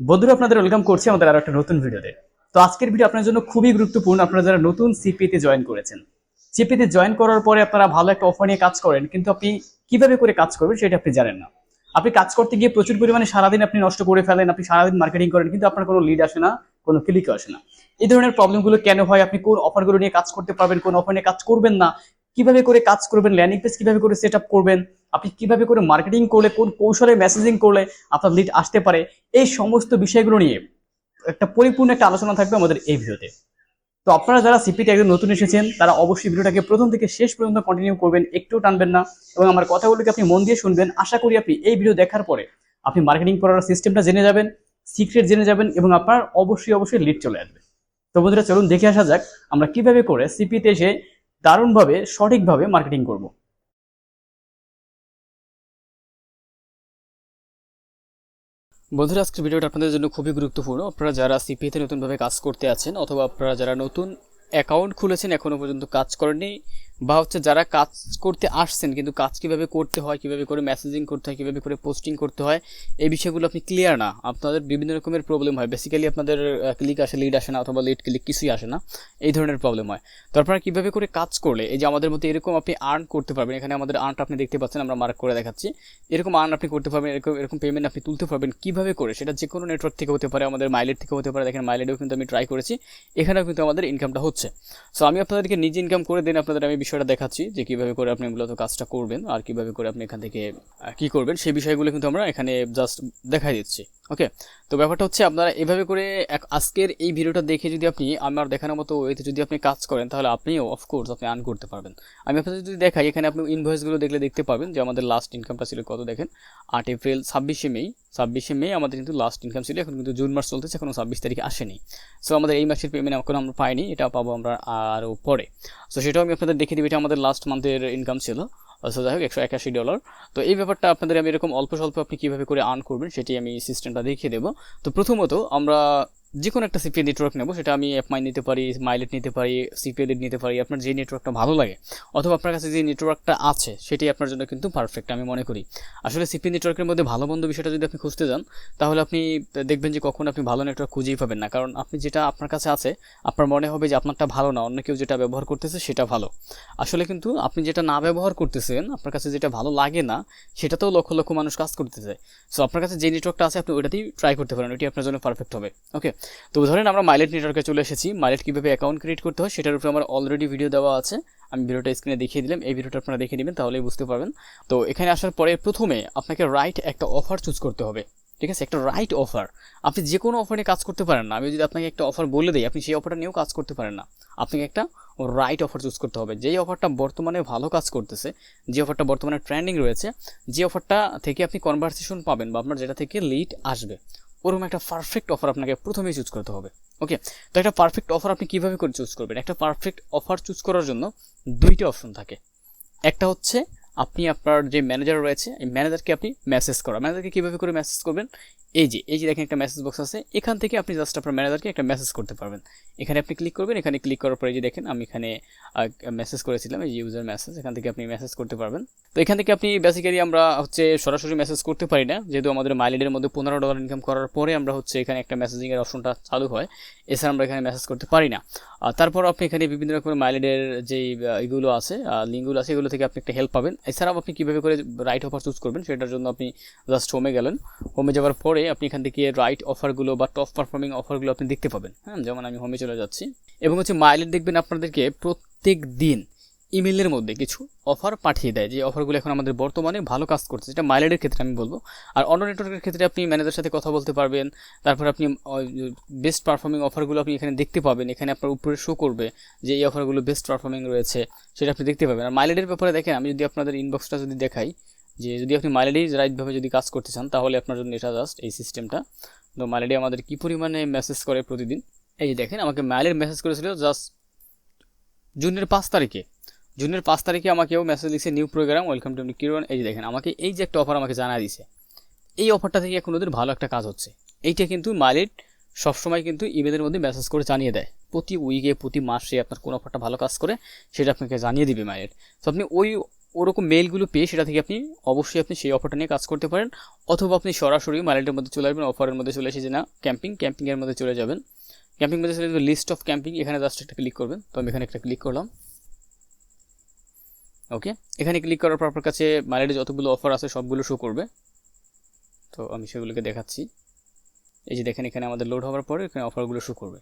বন্ধুরা, আপনাদের ওয়েলকাম করছি আমাদের আরও একটা নতুন ভিডিওতে তো আজকের ভিডিও আপনার জন্য খুবই গুরুত্বপূর্ণ। আপনারা যারা নতুন সিপিতে জয়েন করেছেন সিপিতে জয়েন করার পরে আপনারা ভালো একটা অফার নিয়ে কাজ করেন, কিন্তু আপনি কীভাবে করে কাজ করবেন সেটা আপনি জানেন না। আপনি কাজ করতে গিয়ে প্রচুর পরিমাণে সারাদিন আপনি নষ্ট করে ফেলেন, আপনি সারাদিন মার্কেটিং করেন, কিন্তু আপনার কোনো লিড আসে না, কোনো ক্লিকও আসে না। এই ধরনের প্রবলেমগুলো কেন হয়? আপনি কোন অফারগুলো নিয়ে কাজ করতে পারবেন, কোন অফার নিয়ে কাজ করবেন না? কীভাবে করে কাজ করবেন ল্যান্ডিং পেজ কীভাবে করে সেট করবেন, আপনি কীভাবে করে মার্কেটিং করলে, কোন কৌশলে মেসেজিং করলে আপনার লিড আসতে পারে, এই সমস্ত বিষয়গুলো নিয়ে একটা পরিপূর্ণ একটা আলোচনা থাকবে আমাদের এই ভিডিওতে। তো আপনারা যারা সিপিতে একদম নতুন এসেছেন, তারা অবশ্যই ভিডিওটাকে প্রথম থেকে শেষ পর্যন্ত কন্টিনিউ করবেন একটু টানবেন না এবং আমার কথাগুলোকে আপনি মন দিয়ে শুনবেন। আশা করি আপনি এই ভিডিও দেখার পরে আপনি মার্কেটিং করার সিস্টেমটা জেনে যাবেন সিক্রেট জেনে যাবেন এবং আপনার অবশ্যই অবশ্যই লিড চলে আসবে। তো বন্ধুরা, চলুন দেখে আসা যাক আমরা কীভাবে করে সিপিতে এসে দারুণভাবে, সঠিকভাবে মার্কেটিং করব। বন্ধুরা, আজকের ভিডিওটা আপনাদের জন্য খুবই গুরুত্বপূর্ণ। আপনারা যারা সিপিএতে নতুনভাবে কাজ করতে আছেন অথবা আপনারা যারা নতুন অ্যাকাউন্ট খুলেছেন এখনও পর্যন্ত কাজ করেননি বা হচ্ছে যারা কাজ করতে আসছেন, কিন্তু কাজ কীভাবে করতে হয়, কীভাবে করে মেসেজিং করতে হয়, কীভাবে করে পোস্টিং করতে হয়, এই বিষয়গুলো আপনি ক্লিয়ার না। আপনাদের বিভিন্ন রকমের প্রবলেম হয়। বেসিক্যালি আপনাদের ক্লিক আসে লিড আসে না, অথবা লিড ক্লিক কিছুই আসে না। এই ধরনের প্রবলেম হয়। তো আপনারা কীভাবে করে কাজ করলে, এই যে আমাদের মধ্যে এরকম আপনি আর্ন করতে পারবেন, এখানে আমাদের আর্নটা আপনি দেখতে পাচ্ছেন, আমরা মার্ক করে দেখাচ্ছি। এরকম আর্ন আপনি করতে পারবেন, এরকম এরকম পেমেন্ট আপনি তুলতে পারবেন। কীভাবে করে? সেটা যে কোনো নেটওয়ার্ক থেকে হতে পারে, আমাদের মাইলেট থেকে হতে পারে। দেখেন মাইলেটেও কিন্তু আমি ট্রাই করেছি। এখানেও কিন্তু আমাদের ইনকামটা হচ্ছে। সো আমি আপনাদেরকে নিজে ইনকাম করে দিন, আপনাদের আমি বিষয়টা দেখাচ্ছি যে কীভাবে করে আপনি মূলত কাজটা করবেন আর কীভাবে করে আপনি এখান থেকে কী করবেন, সেই বিষয়গুলো কিন্তু আমরা এখানে জাস্ট দেখাই দিচ্ছি ওকে তো ব্যাপারটা হচ্ছে আপনারা এভাবে করে এক- আজকের এই ভিডিওটা দেখে যদি আপনি আমার দেখানোর মতো এতে যদি আপনি কাজ করেন, তাহলে আপনিও অফকোর্স আপনি আর্ন করতে পারবেন। আমি আপনাদের যদি দেখাই, এখানে আপনি ইনভয়েসগুলো দেখলে দেখতে পাবেন যে আমাদের লাস্ট ইনকামটা ছিল কত দেখেন? আট এপ্রিল, ছাব্বিশে মে ছাব্বিশে মে আমাদের কিন্তু লাস্ট ইনকাম ছিল, এখন কিন্তু জুন মাস চলতেছে, এখনও ছাব্বিশ তারিখে আসেনি। সো আমাদের এই মাসের পেমেন্ট এখনও আমরা পাইনি, এটা পাবো আমরা আরও পরে। সো সেটাও আমি আপনাদের দেখিয়ে এটা আমাদের লাস্ট মান্থের ইনকাম ছিল। সো যাই হোক একশো একাশি ডলার তো এই ব্যাপারটা আপনাদের আমি এরকম অল্প স্বল্প আপনি কীভাবে করে আর্ন করবেন, সেটি আমি সিস্টেমটা দেখিয়ে দেবো। তো প্রথমত আমরা যে কোনো একটা সিপিএ নেটওয়ার্ক নেব, সেটা আমি অ্যাপমাই নিতে পারি মাইলেট নিতে পারি সিপিএ নিতে পারি, আপনার যে নেটওয়ার্কটা ভালো লাগে। অথবা আপনার কাছে যে নেটওয়ার্কটা আছে সেটি আপনার জন্য কিন্তু পারফেক্ট আমি মনে করি। আসলে সিপি নেটওয়ার্কের মধ্যে ভালো বন্ধ বিষয়টা যদি আপনি খুঁজতে যান, তাহলে আপনি দেখবেন যে কখন আপনি ভালো নেটওয়ার্ক খুঁজেই পাবেন না। কারণ আপনি যেটা আপনার কাছে আছে, আপনার মনে হবে যে আপনারটা ভালো না, অন্য কেউ যেটা ব্যবহার করতেছে সেটা ভালো। আসলে কিন্তু আপনি যেটা না ব্যবহার করতেছেন, আপনার কাছে যেটা ভালো লাগে না, সেটাতেও লক্ষ লক্ষ মানুষ কাজ করতেছে। সো আপনার কাছে যে নেটওয়ার্কটা আছে, আপনি ওইটাতেই ট্রাই করতে পারেন ওইটি আপনার জন্য পারফেক্ট হবে। ওকে তো ধরেন আমরা মাইলেট নেটওয়ার্কে চলে এসেছি। মাইলেট কীভাবে অ্যাকাউন্ট ক্রিয়েট করতে হয় সেটার উপরে আমার অলরেডি ভিডিও দেওয়া আছে। আমি ভিডিওটা স্ক্রিনে দেখিয়ে দিলাম। এই ভিডিওটা আপনারা দেখে নেবেন, তাহলেই বুঝতে পারবেন। তো এখানে আসার পরে প্রথমে আপনাকে রাইট একটা অফার চুজ করতে হবে। ঠিক আছে? একটা রাইট অফার আপনি যে কোনো অফারে কাজ করতে পারেন না। আমি যদি আপনাকে একটা অফার বলে দিই, আপনি সেই অফারটা নিয়েও কাজ করতে পারেন না। আপনাকে একটা রাইট অফার চুজ করতে হবে। যেই অফারটা বর্তমানে ভালো কাজ করতেছে, যে অফারটা বর্তমানে ট্রেন্ডিং রয়েছে, যে অফারটা থেকে আপনি কনভারসেশন পাবেন বা আপনার যেটা থেকে লিড আসবে। ওরকম একটা পারফেক্ট অফার আপনাকে প্রথমেই চুজ করতে হবে ওকে তো একটা পারফেক্ট অফার আপনি কীভাবে করে চুজ করবেন? একটা পারফেক্ট অফার চুজ করার জন্য দুইটা অপশন থাকে। একটা হচ্ছে আপনি আপনার যে ম্যানেজার রয়েছে, এই ম্যানেজারকে আপনি মেসেজ করা। ম্যানেজারকে কীভাবে করে মেসেজ করবেন? এই যে এই যে দেখেন একটা মেসেজ বক্স আছে। এখান থেকে আপনি জাস্ট আপনার ম্যানেজারকে একটা মেসেজ করতে পারবেন। এখানে আপনি ক্লিক করবেন। এখানে ক্লিক করার পরে যে দেখেন, আমি এখানে মেসেজ করেছিলাম, এই যে ইউজার মেসেজ এখান থেকে আপনি মেসেজ করতে পারবেন। তো এখান থেকে আপনি বেসিক্যালি আমরা হচ্ছে সরাসরি মেসেজ করতে পারি না। যেহেতু আমাদের মাইলেডের মধ্যে পনেরো ডলার ইনকাম করার পরে আমরা হচ্ছে এখানে একটা মেসেজিংয়ের অপশনটা চালু হয়। এছাড়া আমরা এখানে মেসেজ করতে পারি না। তারপর আপনি এখানে বিভিন্ন রকমের মাইলেডের যে এগুলো আছে লিঙ্কগুলো আছে, এগুলো থেকে আপনি একটা হেল্প পাবেন। এছাড়াও আপনি কীভাবে করে রাইট অফার চুজ করবেন, সেটার জন্য আপনি জাস্ট হোমে গেলেন। হোমে যাওয়ার পরে আপনি এখান থেকে রাইট অফারগুলো বা টপ পারফর্মিং অফারগুলো আপনি দেখতে পাবেন। হ্যাঁ যেমন আমি হোমে চলে যাচ্ছি। এবং হচ্ছে মাইলেট দেখবেন আপনাদেরকে প্রত্যেক দিন ইমেলের মধ্যে কিছু অফার পাঠিয়ে দেয়। যে অফারগুলো এখন আমাদের বর্তমানে ভালো কাজ করছে, যেটা মাইলেডের ক্ষেত্রে আমি বলব। আর অন্য নেটওয়ার্কের ক্ষেত্রে আপনি ম্যানেজারের সাথে কথা বলতে পারবেন। তারপর আপনি বেস্ট পারফর্মিং অফারগুলো আপনি এখানে দেখতে পাবেন। এখানে আপনার উপরে শো করবে যে এই অফারগুলো বেস্ট পারফর্মিং রয়েছে, সেটা আপনি দেখতে পাবেন। আর মাইলেটের ব্যাপারে দেখেন, আমি যদি আপনাদের ইনবক্সটা যদি দেখাই, যে যদি আপনি মাইলেডি রাইটভাবে যদি কাজ করতে চান, তাহলে আপনার জন্য এটা জাস্ট এই সিস্টেমটা তো মাইলেডি আমাদের কী পরিমাণে মেসেজ করে প্রতিদিন? এই যে দেখেন, আমাকে মাইলের মেসেজ করেছিল জাস্ট জুনের পাঁচ তারিখে। জুনের পাঁচ তারিখে আমাকেও মেসেজ লিখছে new program welcome to Kiran এই যে দেখেন, আমাকে এই যে একটা অফার আমাকে জানা দিছে, এই অফারটা থেকে এখন ওদের ভালো একটা কাজ হচ্ছে। এইটা কিন্তু মাইলেট সবসময় কিন্তু ইমেলের মধ্যে মেসেজ করে জানিয়ে দেয়। প্রতি উইকে প্রতি মাসে আপনার কোন অফারটা ভালো কাজ করে, সেটা আপনাকে জানিয়ে দিবে মাইলেট তো আপনি ওই ওরকম মেলগুলো পেয়ে সেটা থেকে আপনি অবশ্যই আপনি সেই অফারটা নিয়ে কাজ করতে পারেন। অথবা আপনি সরাসরি মাইলেটের মধ্যে চলে আসবেন অফারের মধ্যে চলে এসে যে না ক্যাম্পিং ক্যাম্পিংয়ের মধ্যে চলে যাবেন। ক্যাম্পিং মধ্যে চলে যাবেন লিস্ট অফ ক্যাম্পিং এখানে জাস্ট একটা ক্লিক করবেন। তো আমি এখানে একটা ক্লিক করলাম। ওকে এখানে ক্লিক করার পর আপনার কাছে মাইলেটে যতগুলো অফার আছে, সবগুলো শো করবে। তো আমি সেগুলোকে দেখাচ্ছি। এই যে দেখেন, এখানে আমাদের লোড হওয়ার পরে এখানে অফারগুলো শো করবে।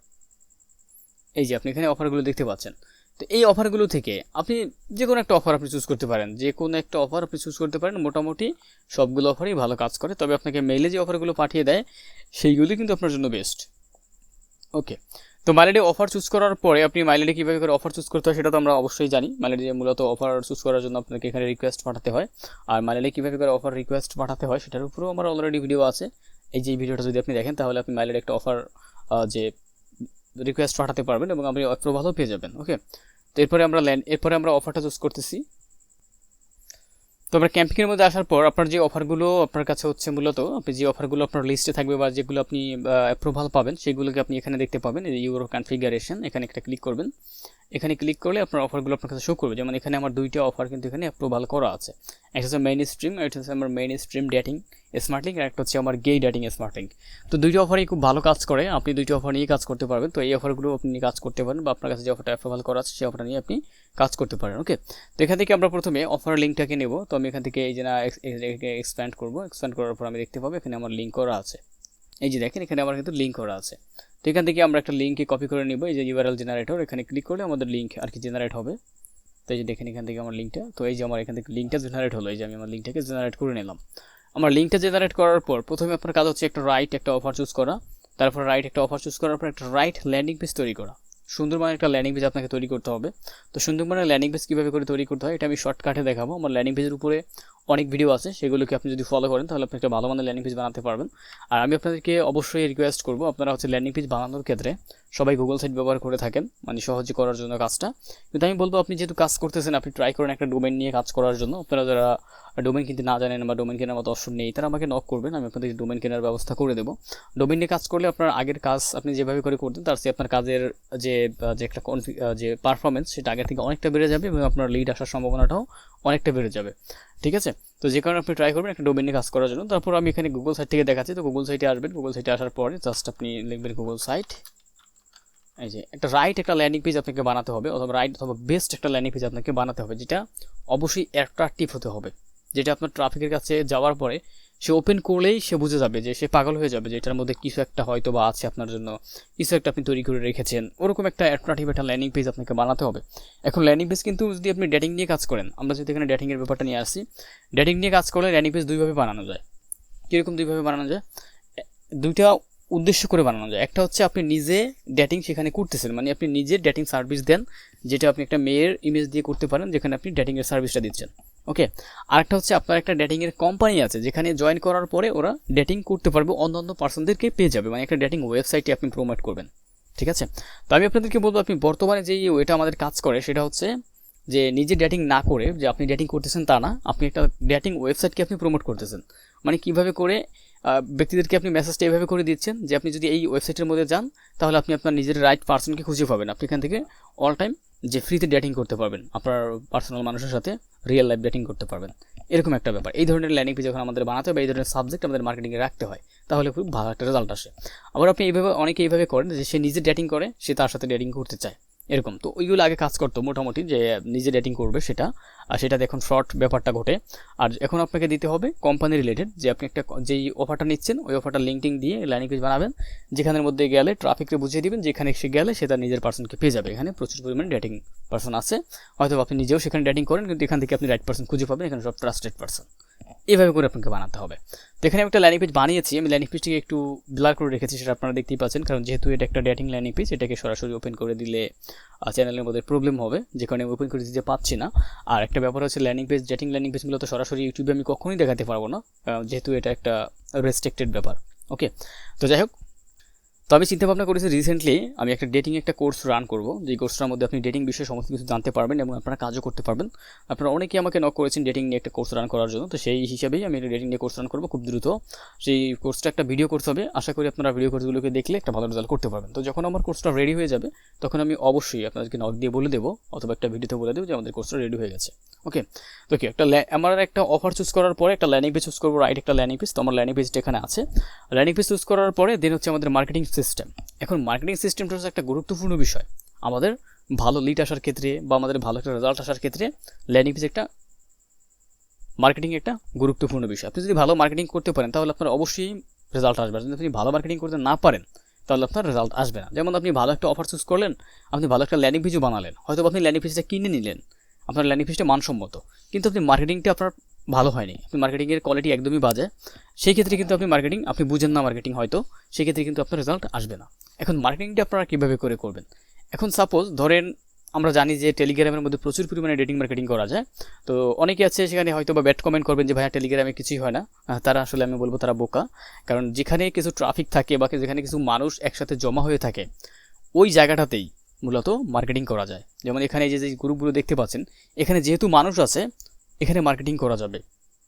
এই যে আপনি এখানে অফারগুলো দেখতে পাচ্ছেন। তো এই অফারগুলো থেকে আপনি যে কোনো একটা অফার আপনি চুজ করতে পারেন। যে কোনো একটা অফার আপনি চুজ করতে পারেন। মোটামুটি সবগুলো অফারই ভালো কাজ করে। তবে আপনাকে মেইলে যে অফারগুলো পাঠিয়ে দেয়, সেইগুলি কিন্তু আপনার জন্য বেস্ট ওকে তো মাইলেডে অফার চুজ করার পরে আপনি মাইলেডে কীভাবে করে অফার চুজ করতে হয় সেটা তো আমরা অবশ্যই জানি। মাইলেডে মূলত অফার চুজ করার জন্য আপনাকে এখানে রিকোয়েস্ট পাঠাতে হয়। আর মাইলেডে কীভাবে করে অফার রিকোয়েস্ট পাঠাতে হয় সেটার উপরেও আমার অলরেডি ভিডিও আছে। এই যে ভিডিওটা যদি আপনি দেখেন, তাহলে আপনি মাইলেডে একটা অফার যে রিকোয়েস্ট পাঠাতে পারবেন এবং আপনি অ্যাপ্রুভালও পেয়ে যাবেন ওকে তো এরপরে আমরা ল্যান্ড এরপরে আমরা অফারটা চুজ করতেছি। তো আমরা ক্যাম্পিংয়ের মধ্যে আসার পর আপনার যে অফারগুলো আপনার কাছে হচ্ছে মূলত, আপনি যে অফারগুলো আপনার লিস্টে থাকবে বা যেগুলো আপনি অ্যাপ্রুভাল পাবেন, সেগুলোকে আপনি এখানে দেখতে পাবেন ইউরো কনফিগারেশন এখানে একটা ক্লিক করবেন। এখানে ক্লিক করলে আপনার অফারগুলো আপনার কাছে শো করবে। যেমন এখানে আমার দুইটা অফার কিন্তু এখানে অ্যাপ্রুভাল করা আছে। একটা হচ্ছে মেইন স্ট্রিম এটা হচ্ছে আমার main stream dating smart link আর একটা হচ্ছে আমার গেই ডেটিং স্মার্ট লিঙ্ক তো দুইটা অফারই খুব ভালো কাজ করে, আপনি দুইটা অফার নিয়ে কাজ করতে পারবেন। তো এই অফারগুলো আপনি কাজ করতে পারেন বা আপনার কাছে যে অফারটা অ্যাপ্রুভাল করা আছে, সেই অফারটা নিয়ে আপনি কাজ করতে পারেন ওকে তো এখান থেকে আমরা প্রথমে অফার লিঙ্কটাকে নেব। তো আমি এখান থেকে এই যে না এক্সপ্যান্ড করব। এক্সপ্যান্ড করার পর আমি দেখতে পাবো এখানে আমার লিঙ্ক করা আছে। এই যে দেখেন, এখানে আমার কিন্তু লিঙ্ক করা আছে। তো এখান থেকে আমরা একটা লিঙ্কে কপি করে নিব। এই যে ইউআরএল জেনারেটর এখানে ক্লিক করলে আমাদের লিঙ্ক আর কি জেনারেট হবে। তো এই যে দেখেন, এখান থেকে আমার লিঙ্কটা তো এই যে আমার এখান থেকে লিঙ্কটা জেনারেট হলো। এই যে আমি আমার লিঙ্কটাকে জেনারেট করে নিলাম। আমার লিঙ্কটা জেনারেট করার পর প্রথমে আপনার কাজ হচ্ছে একটা রাইট একটা অফার চুজ করা, তারপর রাইট একটা অফার চুজ করার পর একটা রাইট ল্যান্ডিং পেজ তৈরি করা। সুন্দর মানে একটা ল্যান্ডিং পেজ আপনাকে তৈরি করতে হবে। তো সুন্দর মানে ল্যান্ডিং পেজ কীভাবে করে তৈরি করতে হয়, এটা আমি শর্টকাটে দেখাবো। আমার ল্যান্ডিং পেজের উপরে অনেক ভিডিও আছে, সেগুলোকে আপনি যদি ফলো করেন, তাহলে আপনি একটা ভালো মানের ল্যান্ডিং পেজ বানাতে পারবেন। আর আমি আপনাদেরকে অবশ্যই রিকোয়েস্ট করব, আপনারা হচ্ছে ল্যান্ডিং পেজ বানানোর ক্ষেত্রে সবাই গুগল সাইট ব্যবহার করে থাকেন মানে সহজে করার জন্য কাজটা। কিন্তু আমি বলব, আপনি যেহেতু কাজ করতেছেন, আপনি ট্রাই করেন একটা ডোমেন নিয়ে কাজ করার জন্য। আপনারা যারা ডোমেন কিনতে না জানেন বা ডোমেন কেনার মতো অপশন নেই, তারা আমাকে নক করবেন, আমি আপনাদের ডোমেন কেনার ব্যবস্থা করে দেবো। ডোমেন নিয়ে কাজ করলে আপনার আগের কাজ আপনি যেভাবে করে করতেন, তার চেয়ে আপনার কাজের যে যে একটা যে পারফরমেন্স সেটা আগের থেকে অনেকটা বেড়ে যাবে এবং আপনার লিড আসার সম্ভাবনাটাও অনেকটা বেড়ে যাবে, ঠিক আছে? তো যে কারণে আপনি ট্রাই করবেন একটা ডোমেন কাজ করার জন্য। তারপর আমি এখানে গুগল সাইট থেকে দেখাচ্ছি। তো গুগল সাইটে আসবেন। গুগল সাইটে আসার পরে জাস্ট আপনি লিখবেন গুগল সাইট এই যে, একটা রাইট একটা ল্যান্ডিং পেজ আপনাকে বানাতে হবে, অথবা রাইট অথবা বেস্ট একটা ল্যান্ডিং পেজ আপনাকে বানাতে হবে, যেটা অবশ্যই অ্যাট্রাকটিভ হতে হবে। যেটা আপনার ট্রাফিকের কাছে যাওয়ার পরে সে ওপেন করলেই সে বুঝে যাবে যে সে পাগল হয়ে যাবে যে এটার মধ্যে কিছু একটা হয়তো বা আছে আপনার জন্য। কিছু একটা আপনি তৈরি করে রেখেছেন। ওরকম একটা অ্যাট্রাকটিভ একটা ল্যান্ডিং পেজ আপনাকে বানাতে হবে। এখন ল্যান্ডিং পেজ কিন্তু যদি আপনি ডেটিং নিয়ে কাজ করেন, আমরা যদি এখানে ডেটিংয়ের ব্যাপারটা নিয়ে আসি ডেটিং নিয়ে কাজ করলে ল্যান্ডিং পেজ দুইভাবে বানানো যায়। কীরকম দুইভাবে বানানো যায়? দুইটা উদ্দেশ্য করে বানানো যায়। একটা হচ্ছে আপনি নিজে ডেটিং সেখানে করতেছেন মানে আপনি নিজে ডেটিং সার্ভিস দেন, যেটা আপনি একটা মেয়ের ইমেজ দিয়ে করতে পারেন, যেখানে আপনি ডেটিংয়ের সার্ভিসটা দিচ্ছেন। ওকে আরেকটা হচ্ছে আপনার একটা ডেটিংয়ের কোম্পানি আছে, যেখানে জয়েন করার পরে ওরা ডেটিং করতে পারবে অন্য অন্য পার্সনদেরকে পেয়ে যাবে। মানে একটা ডেটিং ওয়েবসাইটে আপনি প্রমোট করবেন। ঠিক আছে? তো আমি আপনাদেরকে বলব, আপনি বর্তমানে যে ওয়েটা আমাদের কাজ করে, সেটা হচ্ছে যে নিজে ডেটিং না করে, যে আপনি ডেটিং করতেছেন তা না, আপনি একটা ডেটিং ওয়েবসাইটকে আপনি প্রমোট করতেছেন। মানে কীভাবে করে ব্যক্তিদেরকে আপনি মেসেজটা এভাবে করে দিচ্ছেন, যে আপনি যদি এই ওয়েবসাইটের মধ্যে যান, তাহলে আপনি আপনার নিজের রাইট পার্সনকে খুঁজে পাবেন। আপনি এখান থেকে অল টাইম যে ফ্রিতে ডেটিং করতে পারবেন, আপনার পার্সোনাল মানুষের সাথে রিয়েল লাইফ ডেটিং করতে পারবেন। এরকম একটা ব্যাপার। এই ধরনের ল্যান্ডিং পেজ যখন আমাদের বানাতে হবে এই ধরনের সাবজেক্ট আমাদের মার্কেটিংয়ে রাখতে হয়, তাহলে খুব ভালো একটা রেজাল্ট আসে। আবার আপনি এইভাবে, অনেকে এইভাবে করেন যে সে নিজে ডেটিং করে, সে তার সাথে ডেটিং করতে চায়। এরকম। তো ওইগুলো আগে কাজ করতো মোটামুটি যে নিজে ডেটিং করবে সেটা। আর সেটা দেখুন ফ্রড ব্যাপারটা ঘটে। আর এখন আপনাকে দিতে হবে কোম্পানি রিলেটেড যে আপনি একটা যেই অফারটা নিচ্ছেন, ওই অফারটা লিঙ্কিং দিয়ে ল্যান্ডিং পেজ বানাবেন। যেখানের মধ্যে গেলে ট্রাফিককে বুঝিয়ে দিবেন, যেখানে সে গেলে সে তার নিজের পার্সনকে পেয়ে যাবে। এখানে প্রচুর পরিমাণে ডেটিং পার্সন আছে। হয়তো আপনি নিজেও সেখানে ডেটিং করেন, কিন্তু এখান থেকে আপনি রাইট পার্সন খুঁজে পাবেন, এখানে সব ট্রাস্টেড পার্সন এভাবে করে আপনাকে বানাতে হবে। তো এখানে একটা ল্যান্ডিং পেজ বানিয়েছি। আমি ল্যান্ডিং পেজটিকে একটু ব্লার করে রেখেছি, সেটা আপনারা দেখতেই পাচ্ছেন। কারণ যেহেতু এটা একটা ডেটিং ল্যান্ডিং পেজ এটাকে সরাসরি ওপেন করে দিলে চ্যানেলের মধ্যে প্রবলেম হবে। যে কারণে ওপেন করে দিতে পাচ্ছি না। আর একটা ব্যাপার হচ্ছে ল্যান্ডিং পেজ ডেটিং ল্যান্ডিং পেজগুলো তো সরাসরি ইউটিউবে আমি কখনোই দেখাতে পারব না। যেহেতু এটা একটা রেস্ট্রিক্টেড ব্যাপার। ওকে তো যাই হোক তো আমি চিন্তা ভাবনা করেছি রিসেন্টলি আমি একটা ডেটিং একটা কোর্স রান করব। যে কোর্সটার মধ্যে আপনি ডেটিং বিষয়ে সমস্ত কিছু জানতে পারবেন এবং আপনারা কাজও করতে পারবেন। আপনারা অনেকেই আমাকে নক করেছেন ডেটিং নিয়ে একটা কোর্স রান করার জন্য। তো সেই হিসাবেই আমি ডেটিং নিয়ে কোর্স রান করব খুব দ্রুত। সেই কোর্সটা একটা ভিডিও কোর্স হবে। আশা করি আপনারা ভিডিও কোর্সগুলোকে দেখলে একটা ভালো রেজাল্ট করতে পারবেন। তো যখন আমার কোর্সটা রেডি হয়ে যাবে, তখন আমি অবশ্যই আপনাদেরকে নক দিয়ে বলে দেবো, অথবা একটা ভিডিওতে বলে দেবো যে আমাদের কোর্সটা রেডি হয়ে গেছে। ওকে তো কি, একটা আমার একটা অফার চুজ করার পরে একটা ল্যান্ডিং পেজ চুজ করব রাইট একটা ল্যান্ডিং পেজ তো আমার ল্যান্ডিং পেজটা এখানে আছে। ল্যান্ডিং পেজ চুজ করার পরে দেন হচ্ছে আমাদের মার্কেটিং সিস্টেম এখন মার্কেটিং সিস্টেমটা হচ্ছে একটা গুরুত্বপূর্ণ বিষয়। আমাদের ভালো লিড আসার ক্ষেত্রে বা আমাদের ভালো একটা রেজাল্ট আসার ক্ষেত্রে ল্যান্ডিং পেজ একটা মার্কেটিং একটা গুরুত্বপূর্ণ বিষয়। আপনি যদি ভালো মার্কেটিং করতে পারেন, তাহলে আপনার অবশ্যই রেজাল্ট আসবে। যদি আপনি ভালো মার্কেটিং করতে না পারেন, তাহলে আপনার রেজাল্ট আসবে না। যেমন আপনি ভালো একটা অফার চুজ করলেন, আপনি ভালো একটা ল্যান্ডিং পেজও বানালেন। হয়তো আপনি ল্যান্ডিং পেজটা কিনে নিলেন। আপনার ল্যান্ডিং পেজটা মানসম্মত। কিন্তু আপনি মার্কেটিংটা আপনার ভালো হয়নি। আপনি মার্কেটিংয়ের কোয়ালিটি একদমই বাজে। সেই ক্ষেত্রে কিন্তু আপনি মার্কেটিং আপনি বুঝেন না মার্কেটিং হয়তো সেই ক্ষেত্রে কিন্তু আপনার রেজাল্ট আসবে না। এখন মার্কেটিংটা আপনারা কীভাবে করে করবেন? এখন সাপোজ ধরেন আমরা জানি যে টেলিগ্রামের মধ্যে প্রচুর পরিমাণে ডেটিং মার্কেটিং করা যায়। তো অনেকে আছে সেখানে হয়তো বা ব্যাট কমেন্ট করবেন যে, ভাইয়া টেলিগ্রামে কিছুই হয় না। তারা আসলে আমি বলব তারা বোকা। কারণ যেখানে কিছু ট্রাফিক থাকে বা যেখানে কিছু মানুষ একসাথে জমা হয়ে থাকে, ওই জায়গাটাতেই মূলত মার্কেটিং করা যায়। যেমন এখানে যে যে গ্রুপগুলো দেখতে পাচ্ছেন, এখানে যেহেতু মানুষ আছে এখানে মার্কেটিং করা যাবে,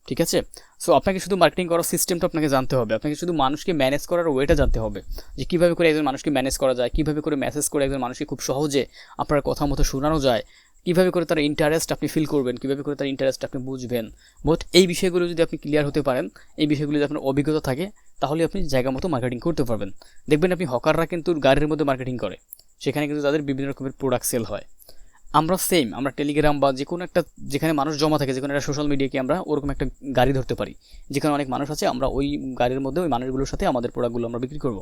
ঠিক আছে? সো আপনাকে শুধু মার্কেটিং করার সিস্টেমটা আপনাকে জানতে হবে। আপনাকে শুধু মানুষকে ম্যানেজ করার ওয়েটা জানতে হবে, যে কীভাবে করে একজন মানুষকে ম্যানেজ করা যায়, কীভাবে করে মেসেজ করে একজন মানুষকে খুব সহজে আপনার কথা মতো শোনানো যায়, কীভাবে করে তার ইন্টারেস্ট আপনি ফিল করবেন, কীভাবে করে তার ইন্টারেস্ট আপনি বুঝবেন। বোধ এই বিষয়গুলো যদি আপনি ক্লিয়ার হতে পারেন, এই বিষয়গুলো যদি আপনার অভিজ্ঞতা থাকে, তাহলে আপনি জায়গা মতো মার্কেটিং করতে পারবেন। দেখবেন আপনি হকাররা কিন্তু গাড়ির মধ্যে মার্কেটিং করে, সেখানে কিন্তু তাদের বিভিন্ন রকমের প্রোডাক্ট সেল হয়। আমরা সেম আমরা টেলিগ্রাম বা যে কোনো একটা, যেখানে মানুষ জমা থাকে যে কোনো একটা সোশ্যাল মিডিয়াকে আমরা ওরকম একটা গাড়ি ধরতে পারি। যেখানে অনেক মানুষ আছে, আমরা ওই গাড়ির মধ্যে, ওই মানুষগুলোর সাথে আমাদের প্রোডাক্টগুলো আমরা বিক্রি করব।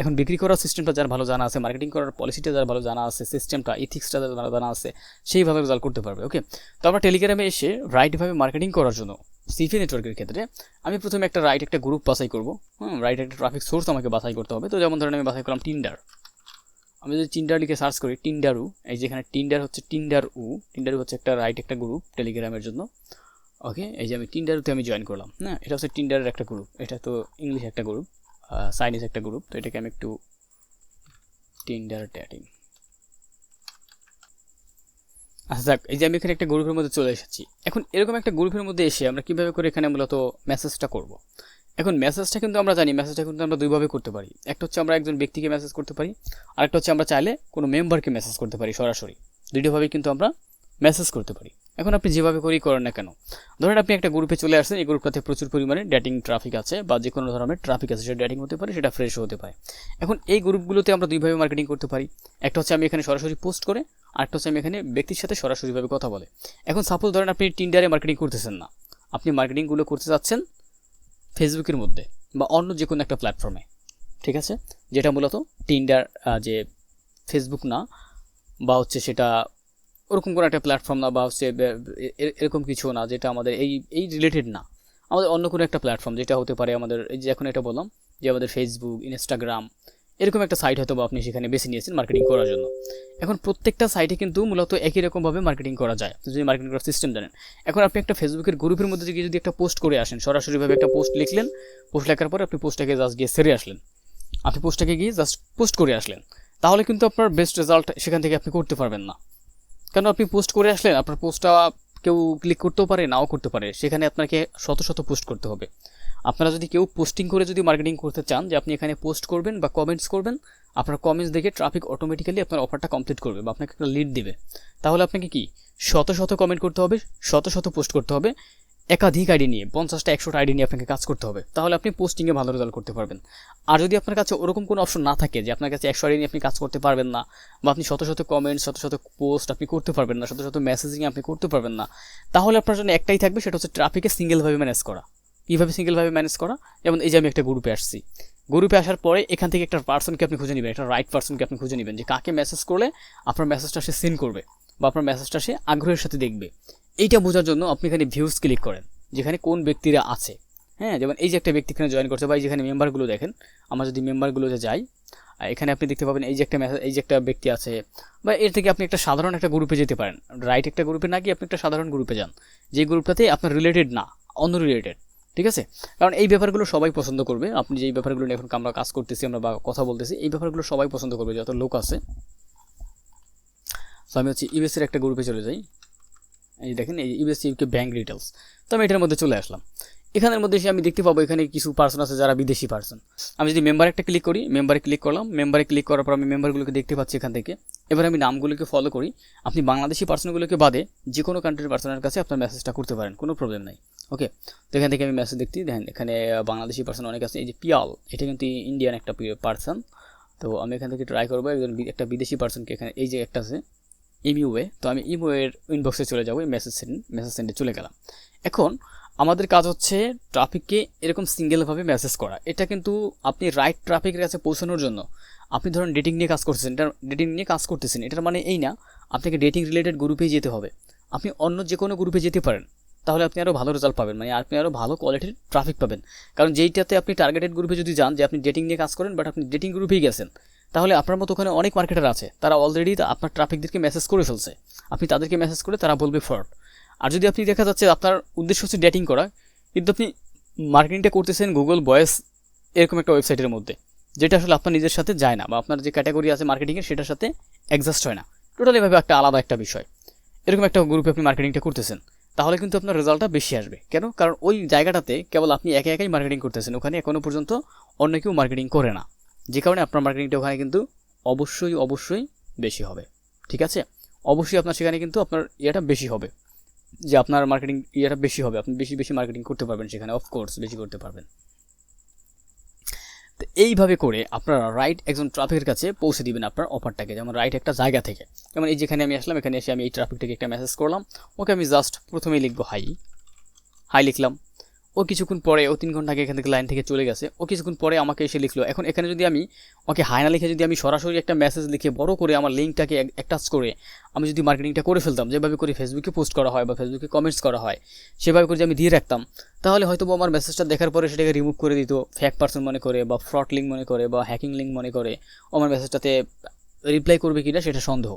এখন বিক্রি করার সিস্টেমটা যার ভালো জানা আছে মার্কেটিং করার পলিসিটা যার ভালো জানা আছে সিস্টেমটা ইথিক্সটা যার ভালো জানা আছে, সেইভাবে রেজাল্ট করতে পারবে ওকে তো আমরা টেলিগ্রামে এসে রাইটভাবে মার্কেটিং করার জন্য সিপি নেটওয়ার্কের ক্ষেত্রে, আমি প্রথমে একটা রাইট একটা গ্রুপ বাছাই করব। হুম রাইট একটা ট্রাফিক সোর্স আমাকে বাছাই করতে হবে। তো যেমন ধরেন আমি বাছাই করলাম টিন্ডার আমি যদি টিন্ডার লিখে সার্চ করি টিন্ডারু এই যেখানে টিন্ডার হচ্ছে টিন্ডার উ টিন্ডারু হচ্ছে একটা রাইট একটা গ্রুপ টেলিগ্রামের জন্য। ওকে এই যে আমি টিন্ডারুতে আমি জয়েন করলাম হ্যাঁ? এটা হচ্ছে টিন্ডারের একটা গ্রুপ এটা তো ইংলিশ একটা গ্রুপ চাইনিজ একটা গ্রুপ তো এটাকে আমি একটু টিন্ডার ড্যাটিং আচ্ছা যাক, এই যে আমি এখানে একটা গ্রুপের মধ্যে চলে এসেছি। এখন এরকম একটা গ্রুপের মধ্যে এসে আমরা কীভাবে করে এখানে মূলত মেসেজটা করব? এখন মেসেজটা কিন্তু আমরা জানি মেসেজটা কিন্তু আমরা দুইভাবে করতে পারি। একটা হচ্ছে আমরা একজন ব্যক্তিকে মেসেজ করতে পারি, আরেকটা হচ্ছে আমরা চাইলে কোনো মেম্বারকে মেসেজ করতে পারি সরাসরি। দুইটাভাবেই কিন্তু আমরা মেসেজ করতে পারি। এখন আপনি যেভাবে করেই করেন না কেন? ধরেন আপনি একটা গ্রুপে চলে আসছেন, এই গ্রুপটাতে প্রচুর পরিমাণে ডেটিং ট্রাফিক আছে বা যে কোনো ধরনের ট্রাফিক আছে, সেটা ডেটিং হতে পারে, সেটা ফ্রেশ হতে পারে। এখন এই গ্রুপগুলোতে আমরা দুইভাবে মার্কেটিং করতে পারি। একটা হচ্ছে আমি এখানে সরাসরি পোস্ট করে, আরেকটা হচ্ছে আমি এখানে ব্যক্তির সাথে সরাসরিভাবে কথা বলে। এখন সাপোজ ধরেন আপনি টিন্ডারে মার্কেটিং করতেছেন না। আপনি মার্কেটিংগুলো করতে যাচ্ছেন ফেসবুকের মধ্যে বা অন্য যে কোনো একটা প্ল্যাটফর্মে ঠিক আছে? যেটা মূলত টিন্ডার যে ফেসবুক না, বা হচ্ছে সেটা ওরকম কোনো একটা প্ল্যাটফর্ম না, বা হচ্ছে এরকম কিছু না, যেটা আমাদের এই এই রিলেটেড না। আমাদের অন্য কোনো একটা প্ল্যাটফর্ম যেটা হতে পারে আমাদের, এই যে এখন এটা বললাম, যে আমাদের ফেসবুক ইনস্টাগ্রাম এরকম একটা সাইট হয়তো আপনি সেখানে বেছে নিয়েছেন মার্কেটিং করার জন্য। এখন প্রত্যেকটা সাইটে কিন্তু মূলত একই রকমভাবে মার্কেটিং করা যায়। যদি মার্কেটিং করার সিস্টেম জানেন। এখন আপনি একটা ফেসবুকের গ্রুপের মধ্যে গিয়ে যদি একটা পোস্ট করে আসেন সরাসরিভাবে একটা পোস্ট লিখলেন পোস্ট লেখার পরে আপনি পোস্টটাকে জাস্ট গিয়ে সেরে আসলেন। আপনি পোস্টটাকে গিয়ে জাস্ট পোস্ট করে আসলেন। তাহলে কিন্তু আপনার বেস্ট রেজাল্ট সেখান থেকে আপনি করতে পারবেন না। কারণ আপনি পোস্ট করে আসলেন, আপনার পোস্টটা কেউ ক্লিক করতেও পারে, নাও করতে পারে। সেখানে আপনাকে শত শত পোস্ট করতে হবে। আপনারা যদি কেউ পোস্টিং করে যদি মার্কেটিং করতে চান, যে আপনি এখানে পোস্ট করবেন বা কমেন্টস করবেন, আপনার কমেন্টস দেখে ট্রাফিক অটোমেটিক্যালি আপনার অফারটা কমপ্লিট করবে বা আপনাকে একটা লিড দেবে। তাহলে আপনাকে কি? শত শত কমেন্ট করতে হবে, শত শত পোস্ট করতে হবে। একাধিক আইডি নিয়ে, পঞ্চাশটা, একশোটা আইডি নিয়ে আপনাকে কাজ করতে হবে, তাহলে আপনি পোস্টিংয়ে ভালো রেজাল্ট করতে পারবেন। আর যদি আপনার কাছে ওরকম কোনো অপশন না থাকে যে আপনার কাছে একশো আইডি নিয়ে আপনি কাজ করতে পারবেন না, বা আপনি শত শত কমেন্ট শত শত পোস্ট আপনি করতে পারবেন না, শত শত মেসেজিং আপনি করতে পারবেন না, তাহলে আপনার জন্য একটাই থাকবে, সেটা হচ্ছে ট্রাফিকে সিঙ্গেলভাবে ম্যানেজ করা। কীভাবে সিঙ্গেলভাবে ম্যানেজ করা? যেমন এই যে আমি একটা গ্রুপে আসছি। গ্রুপে আসার পরে এখান থেকে একটা পার্সনকে আপনি খুঁজে নেবেন, একটা রাইট পার্সনকে আপনি খুঁজে নেবেন যে কাকে মেসেজ করলে আপনার মেসেজটা সে সিন করবে, বা আপনার মেসেজটা সে আগ্রহের সাথে দেখবে। এইটা বোঝার জন্য আপনি এখানে ভিউজ ক্লিক করেন, যেখানে কোন ব্যক্তিরা আছে। হ্যাঁ যেমন এই যে একটা ব্যক্তি এখানে জয়েন করছে বা এই যেখানে মেম্বারগুলো দেখেন, আমরা যদি মেম্বারগুলোতে যাই এখানে আপনি দেখতে পাবেন এই যে একটা মেসেজ এই যে একটা ব্যক্তি আছে, বা এর থেকে আপনি একটা সাধারণ একটা গ্রুপে যেতে পারেন। রাইট একটা গ্রুপে না গিয়ে আপনি একটা সাধারণ গ্রুপে যান। যে গ্রুপটাতে আপনার রিলেটেড না অন্য রিলেটেড ঠিক আছে? কারণ এই ব্যাপারগুলো সবাই পছন্দ করবে। আপনি যেই ব্যাপারগুলো নিয়ে এখন আমরা কাজ করতেছি, আমরা বা কথা বলতেছি, এই ব্যাপারগুলো সবাই পছন্দ করবে, যত লোক আছে। তো আমি হচ্ছে ইউএসের একটা গ্রুপে চলে যাই। এই দেখেন, এই ইউএস ইউকে ব্যাঙ্ক ডিটেলস তো আমি এটার মধ্যে চলে আসলাম। এখানের মধ্যে এসে আমি দেখতে পাবো এখানে কিছু পার্সন আছে যারা বিদেশি পার্সন আমি যদি মেম্বার একটা ক্লিক করি মেম্বারে ক্লিক করলাম। মেম্বারে ক্লিক করার পর আমি মেম্বারগুলোকে দেখতে পাচ্ছি এখান থেকে। এবার আমি নামগুলোকে ফলো করি। আপনি বাংলাদেশি পার্সনগুলোকে বাদে যে কোনো কান্ট্রির পার্সনের কাছে আপনার মেসেজটা করতে পারেন, কোনো প্রবলেম নাই। ওকে তো এখান থেকে আমি মেসেজ দেখতে দেখেন, এখানে বাংলাদেশি পার্সন অনেক আছে। এই যে পিয়াল, এটা কিন্তু ইন্ডিয়ান একটা পার্সন তো আমি এখান থেকে ট্রাই করব, একজন একটা বিদেশি পার্সনকে এখানে, এই যে একটা আছে। ইমিউয়ে তো আমি ইমোয়ের ইনবক্সে চলে যাব মেসেজ সেন্ড মেসেজ সেন্ডে চলে গেলাম। এখন আমাদের কাজ হচ্ছে ট্রাফিককে এরকম সিঙ্গেলভাবে মেসেজ করা। এটা কিন্তু আপনি রাইট ট্রাফিকের কাছে পৌঁছানোর জন্য আপনি ধরুন ডেটিং নিয়ে কাজ করতেছেন এটা ডেটিং নিয়ে কাজ করতেছেন, এটার মানে এই না, আপনাকে ডেটিং রিলেটেড গ্রুপেই যেতে হবে। আপনি অন্য যে কোনো গ্রুপে যেতে পারেন, তাহলে আপনি আরও ভালো রেজাল্ট পাবেন মানে আপনি আরও ভালো কোয়ালিটির ট্রাফিক পাবেন। কারণ যেইটাতে আপনি টার্গেটেড গ্রুপে যদি যান, যে আপনি ডেটিং নিয়ে কাজ করেন বাট আপনি ডেটিং গ্রুপেই গেছেন তাহলে আপনার মতো ওখানে অনেক মার্কেটার আছে। তারা অলরেডি আপনার ট্রাফিকদেরকে মেসেজ করে ফেলছে। আপনি তাদেরকে মেসেজ করে তারা বলবে ফ্রড আর যদি আপনি দেখা যাচ্ছে আপনার উদ্দেশ্য হচ্ছে ডেটিং করা, কিন্তু আপনি মার্কেটিংটা করতেছেন গুগল ভয়েস এরকম একটা ওয়েবসাইটের মধ্যে, যেটা আসলে আপনার নিজের সাথে যায় না বা আপনার যে ক্যাটাগরি আছে মার্কেটিংয়ের সেটার সাথে অ্যাডজাস্ট হয় না। টোটালি ভাবে একটা আলাদা একটা বিষয়। এরকম একটা গ্রুপে আপনি মার্কেটিংটা করতেছেন, তাহলে কিন্তু আপনার রেজাল্টটা বেশি আসবে। কেন? কারণ ওই জায়গাটাতে কেবল আপনি একা একাই মার্কেটিং করতেছেন, ওখানে এখনও পর্যন্ত অন্য কেউ মার্কেটিং করে না। যে কারণে আপনার মার্কেটিংটা ওখানে কিন্তু অবশ্যই অবশ্যই বেশি হবে। ঠিক আছে? অবশ্যই আপনার সেখানে কিন্তু আপনার ইয়েটা বেশি হবে। যে আপনার মার্কেটিং ইয়েটা বেশি হবে। আপনি বেশি বেশি মার্কেটিং করতে পারবেন সেখানে। অফকোর্স বেশি করতে পারবেন। তো এইভাবে করে আপনারা রাইট একজন ট্রাফিকের কাছে পৌঁছে দিবেন আপনার অফারটাকে যেমন রাইট একটা জায়গা থেকে। যেমন এই যেখানে আমি আসলাম, এখানে এসে আমি এই ট্রাফিকটাকে একটা মেসেজ করলাম। ওকে আমি জাস্ট প্রথমেই লিখব হাই হাই লিখলাম। ও কিছুক্ষণ পরে ও তিন ঘণ্টা আগে এখান থেকে লাইন থেকে চলে গেছে। ও কিছুক্ষণ পরে আমাকে এসে লিখলো, এখন এখানে যদি আমি, ওকে হাই না লিখে যদি আমি সরাসরি একটা মেসেজ লিখে বড় করে আমার লিঙ্কটাকে অ্যাটাচ করে, আমি যদি মার্কেটিংটা করে ফেলতাম, যেভাবে করে ফেসবুকে পোস্ট করা হয় বা ফেসবুকে কমেন্টস করা হয়, সেভাবে করে যদি আমি দিয়ে রাখতাম, তাহলে হয়তো আমার মেসেজটা দেখার পরে সেটাকে রিমুভ করে দিত ফ্যাক পার্সন মনে করে বা ফ্রড লিঙ্ক মনে করে বা হ্যাকিং লিঙ্ক মনে করে। আমার মেসেজটাতে রিপ্লাই করবে কিনা সেটা সন্দেহ।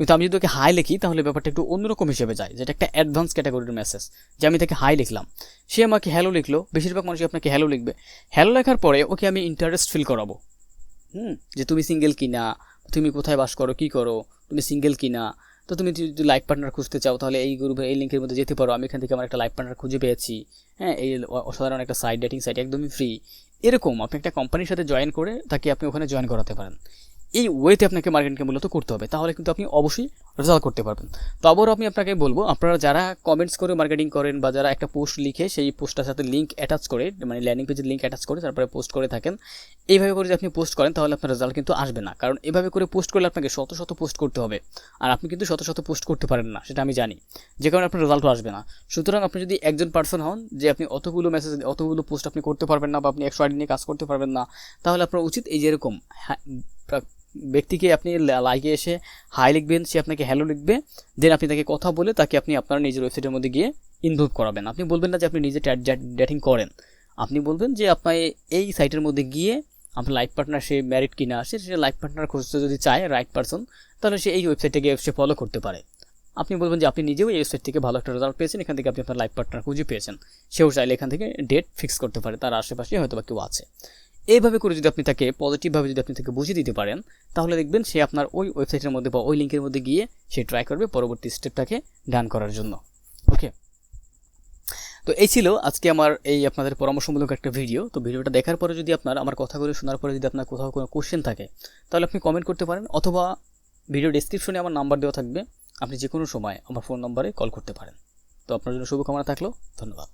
কিন্তু আমি যদি ওকে হাই লিখি, তাহলে ব্যাপারটা একটু অন্যরকম হিসেবে যায়, যেটা একটা অ্যাডভান্স ক্যাটাগরির মেসেজ যে আমি তাকে হাই লিখলাম। সে আমাকে হ্যালো লিখলো, বেশিরভাগ মানুষই আপনাকে হ্যালো লিখবে। হ্যালো লেখার পরে ওকে আমি ইন্টারেস্ট ফিল করাবো। হুম, যে তুমি সিঙ্গেল কিনা, তুমি কোথায় বাস করো, কি করো, তুমি সিঙ্গেল কিনা, তো তুমি যদি লাইফ পার্টনার খুঁজতে চাও, তাহলে এই গ্রুপে এই লিঙ্কের মধ্যে যেতে পারো। আমি এখান থেকে আমার একটা লাইফ পার্টনার খুঁজে পেয়েছি। হ্যাঁ এই অসাধারণ একটা সাইট ডেটিং সাইট একদমই ফ্রি এরকম আপনি একটা কোম্পানির সাথে জয়েন করে তাকে আপনি ওখানে জয়েন করাতে পারেন। এই ওয়েতে আপনাকে মার্কেটিংকে মূলত করতে হবে। তাহলে কিন্তু আপনি অবশ্যই রেজাল্ট করতে পারবেন। তো আবারও আমি আপনাকে বলব আপনারা যারা কমেন্টস করে মার্কেটিং করেন বা যারা একটা পোস্ট লিখে সেই পোস্টটার সাথে লিঙ্ক অ্যাটাচ করে মানে ল্যান্ডিং পেজের লিঙ্ক অ্যাটাচ করে তারপরে পোস্ট করে থাকেন এইভাবে করে যদি আপনি পোস্ট করেন তাহলে আপনার রেজাল্ট কিন্তু আসবে না। কারণ এভাবে করে পোস্ট করলে আপনাকে শত শত পোস্ট করতে হবে। আর আপনি কিন্তু শত শত পোস্ট করতে পারেন না সেটা আমি জানি। যে কারণে আপনার রেজাল্টও আসবে না। সুতরাং আপনি যদি একজন পার্সন হন যে আপনি অতগুলো মেসেজ অতগুলো পোস্ট আপনি করতে পারবেন না বা আপনি একশো আইডি নিয়ে কাজ করতে পারবেন না তাহলে আপনার উচিত এই যেরকম হ্যাঁ, ব্যক্তিকে আপনি লাইকে এসে হাই লিখবেন, সে আপনাকে হ্যালো লিখবে দেন আপনি তাকে কথা বলে তাকে আপনি আপনার নিজের ওয়েবসাইটের মধ্যে গিয়ে ইনভলভ করাবেন। আপনি বলবেন না যে আপনি নিজে ডেটিং করেন। আপনি বলবেন যে আপনার এই সাইটের মধ্যে গিয়ে আপনার লাইফ পার্টনার সে ম্যারিড কিনা আসে সে লাইফ পার্টনার খুঁজতে যদি চায় রাইট পারসন তাহলে সে এই ওয়েবসাইটে গিয়ে সে ফলো করতে পারে। আপনি বলবেন যে আপনি নিজেও এই ওয়েবসাইট থেকে ভালো একটা রেজাল্ট পেয়েছেন, এখান থেকে আপনি আপনার লাইফ পার্টনার খুঁজে পেয়েছেন। সেও চাইলে এখান থেকে ডেট ফিক্স করতে পারে, তার আশেপাশে হয়তো বা কেউ আছে। এইভাবে করে যদি আপনি তাকে পজিটিভভাবে যদি আপনি তাকে বুঝিয়ে দিতে পারেন, তাহলে দেখবেন সে আপনার ওই ওয়েবসাইটের মধ্যে বা ওই লিঙ্কের মধ্যে গিয়ে সে ট্রাই করবে পরবর্তী স্টেপটাকে ডান করার জন্য। ওকে তো এই ছিল আজকে আমার এই আপনাদের পরামর্শমূলক একটা ভিডিও তো ভিডিওটা দেখার পরে যদি আপনার আমার কথাগুলো শোনার পরে যদি আপনার কোথাও কোনো কোশ্চেন থাকে, তাহলে আপনি কমেন্ট করতে পারেন অথবা ভিডিও ডিসক্রিপশনে আমার নাম্বার দেওয়া থাকবে। আপনি যে কোনো সময় আমার ফোন নম্বরে কল করতে পারেন। তো আপনার জন্য শুভকামনা থাকল। ধন্যবাদ।